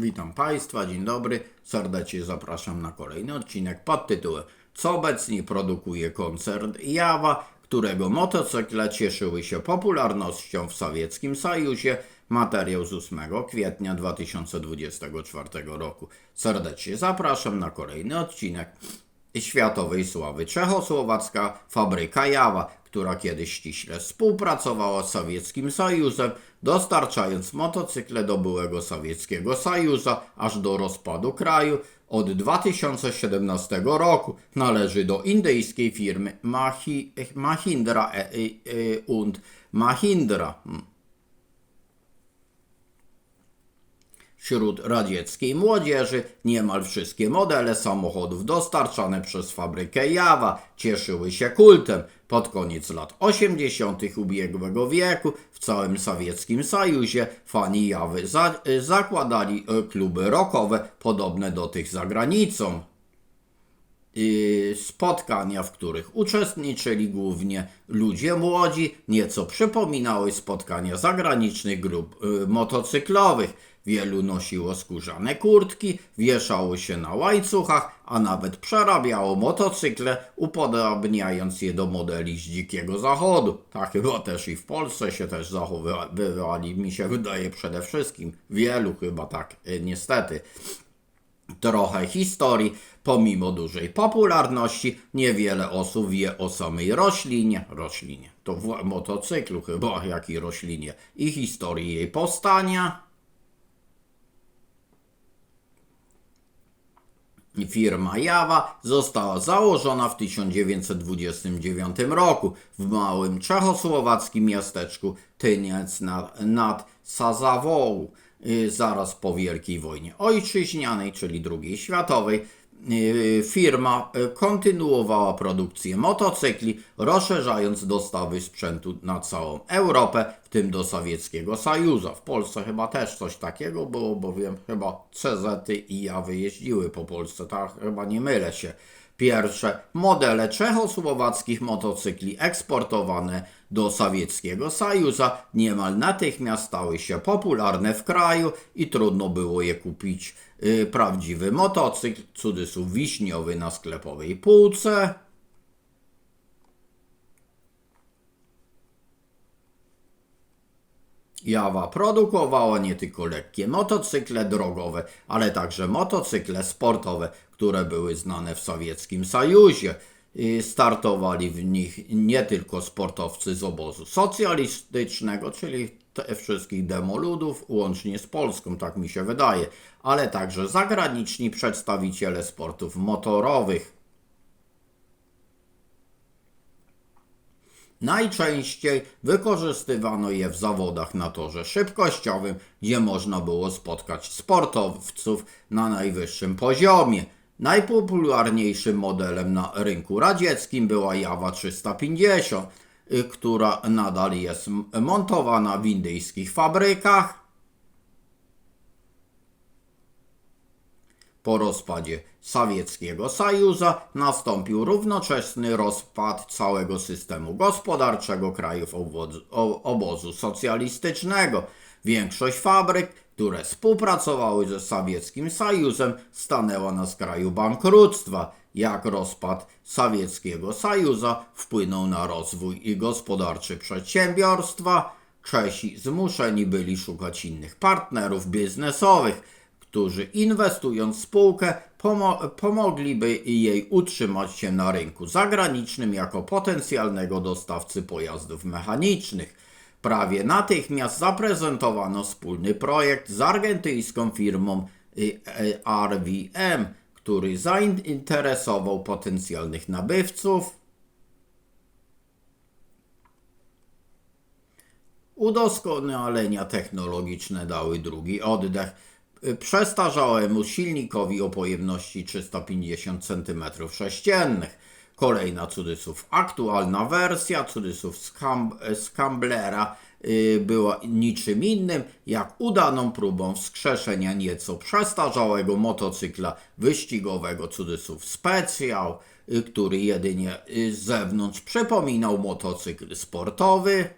Witam Państwa, dzień dobry. Serdecznie zapraszam na kolejny odcinek pod tytułem Co obecnie produkuje koncern Jawa, którego motocykle cieszyły się popularnością w Sowieckim Sojuzie. Materiał z 8 kwietnia 2024 roku. Serdecznie zapraszam na kolejny odcinek światowej sławy czechosłowacka fabryka Jawa, która kiedyś ściśle współpracowała z Sowieckim Sojuzem, dostarczając motocykle do byłego Sowieckiego Sojuza aż do rozpadu kraju. Od 2017 roku należy do indyjskiej firmy Mahi, Mahindra e, e, und Mahindra. Wśród radzieckiej młodzieży niemal wszystkie modele samochodów dostarczane przez fabrykę Jawa cieszyły się kultem. Pod koniec lat 80. ubiegłego wieku w całym sowieckim Sojuzie fani Jawy za zakładali e, kluby rockowe podobne do tych za granicą spotkania, w których uczestniczyli głównie ludzie młodzi, nieco przypominały spotkania zagranicznych grup y, motocyklowych. Wielu nosiło skórzane kurtki, wieszało się na łańcuchach, a nawet przerabiało motocykle, upodobniając je do modeli z dzikiego zachodu. Tak chyba też i w Polsce się też zachowywali, mi się wydaje przede wszystkim. Wielu chyba tak, y, niestety trochę historii. Pomimo dużej popularności, niewiele osób wie o samej roślinie, roślinie, to w motocyklu chyba, jak i roślinie, i historii jej powstania. Firma Jawa została założona w 1929 roku w małym czechosłowackim miasteczku Tyniec nad, nad. Y, zaraz po Wielkiej Wojnie Ojczyźnianej, czyli II światowej, y, firma y, kontynuowała produkcję motocykli, rozszerzając dostawy sprzętu na całą Europę, w tym do Sowieckiego Sojuza. W Polsce chyba też coś takiego było, bowiem chyba CZ i Jawy jeździły po Polsce, tak chyba nie mylę się. Pierwsze modele czechosłowackich motocykli eksportowane do Sowieckiego Sojuza niemal natychmiast stały się popularne w kraju i trudno było je kupić. Yy, prawdziwy motocykl, cudzysłów wiśniowy na sklepowej półce, Jawa produkowała nie tylko lekkie motocykle drogowe, ale także motocykle sportowe, które były znane w Sowieckim Sojuzie. Startowali w nich nie tylko sportowcy z obozu socjalistycznego, czyli wszystkich demoludów, łącznie z Polską, tak mi się wydaje, ale także zagraniczni przedstawiciele sportów motorowych. Najczęściej wykorzystywano je w zawodach na torze szybkościowym, gdzie można było spotkać sportowców na najwyższym poziomie. Najpopularniejszym modelem na rynku radzieckim była Jawa 350, y, która nadal jest montowana w indyjskich fabrykach Po rozpadzie Sowieckiego Sojuza nastąpił równoczesny rozpad całego systemu gospodarczego krajów obozu, socjalistycznego. Większość fabryk, które współpracowały ze Sowieckim Sojuzem, stanęła na skraju bankructwa. Jak rozpad Sowieckiego Sojuza wpłynął na rozwój i gospodarczy przedsiębiorstwa, Czesi zmuszeni byli szukać innych partnerów biznesowych którzy inwestując w spółkę pomo pomogliby jej utrzymać się na rynku zagranicznym jako potencjalnego dostawcy pojazdów mechanicznych. Prawie natychmiast zaprezentowano wspólny projekt z argentyńską firmą y, RVM, który zainteresował potencjalnych nabywców. Udoskonalenia technologiczne dały drugi oddech przestarzałemu silnikowi o pojemności 350 cm3. Kolejna cudzysłów aktualna wersja cudzysłów Scamblera y, była niczym innym jak udaną próbą wskrzeszenia nieco przestarzałego motocykla wyścigowego cudzysłów Special, y, który jedynie y, z zewnątrz przypominał motocykl sportowy.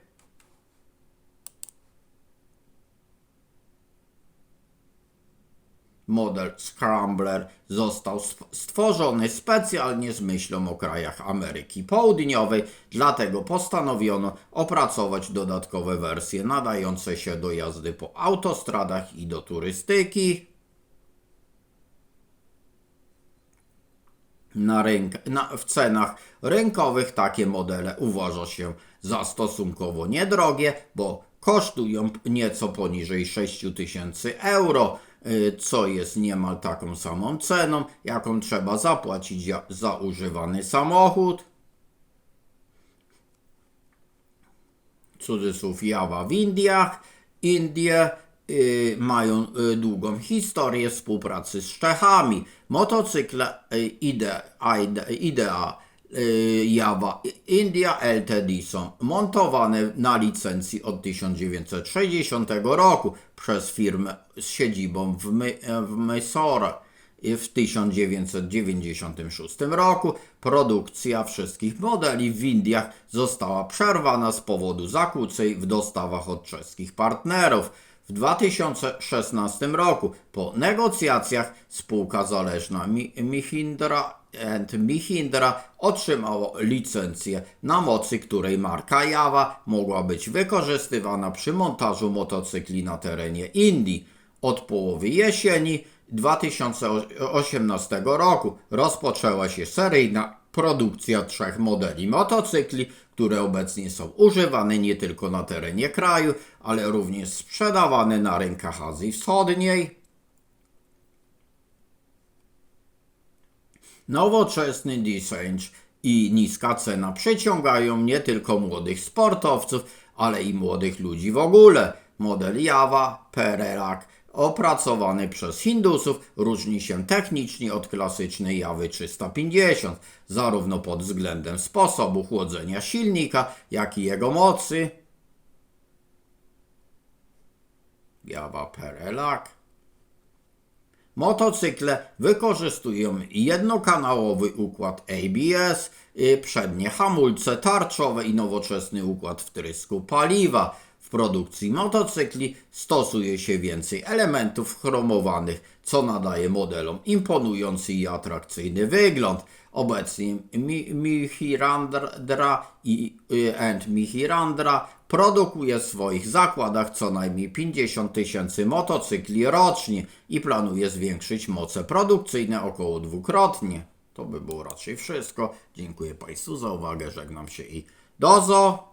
Model Scrambler został stworzony specjalnie z myślą o krajach Ameryki Południowej, dlatego postanowiono opracować dodatkowe wersje nadające się do jazdy po autostradach i do turystyki. Na rynk, na, w cenach rynkowych takie modele uważa się za stosunkowo niedrogie, bo kosztują nieco poniżej 6000 euro, co jest niemal taką samą ceną, jaką trzeba zapłacić za, używany samochód. cudzysłów Jawa w Indiach. Indie y, mają y, długą historię współpracy z Czechami. Motocykle y, Ide, Ide, Idea y, Jawa India Ltd są montowane na licencji od 1960 roku przez firmę z siedzibą w, My, w Mysore. W 1996 roku produkcja wszystkich modeli w Indiach została przerwana z powodu zakłóceń w dostawach od czeskich partnerów. W 2016 roku po negocjacjach spółka zależna Mahindra and Mahindra otrzymała licencję, na mocy której marka Jawa mogła być wykorzystywana przy montażu motocykli na terenie Indii. Od połowy jesieni 2018 roku rozpoczęła się seryjna produkcja trzech modeli motocykli, które obecnie są używane nie tylko na terenie kraju, ale również sprzedawane na rynkach Azji Wschodniej. Nowoczesny design i niska cena przyciągają nie tylko młodych sportowców, ale i młodych ludzi w ogóle. Model Java Pererak opracowany przez Hindusów różni się technicznie od klasycznej Jawy 350, zarówno pod względem sposobu chłodzenia silnika, jak i jego mocy. Java Pererak Motocykle wykorzystują jednokanałowy układ ABS, y, przednie hamulce tarczowe i nowoczesny układ wtrysku paliwa. Produkcji motocykli stosuje się więcej elementów chromowanych, co nadaje modelom imponujący i atrakcyjny wygląd. Obecnie Mi- Mihirandra i y, and Mihirandra produkuje w swoich zakładach co najmniej 50 tysięcy motocykli rocznie i planuje zwiększyć moce produkcyjne około dwukrotnie. To by było raczej wszystko. Dziękuję Państwu za uwagę, żegnam się i dozo!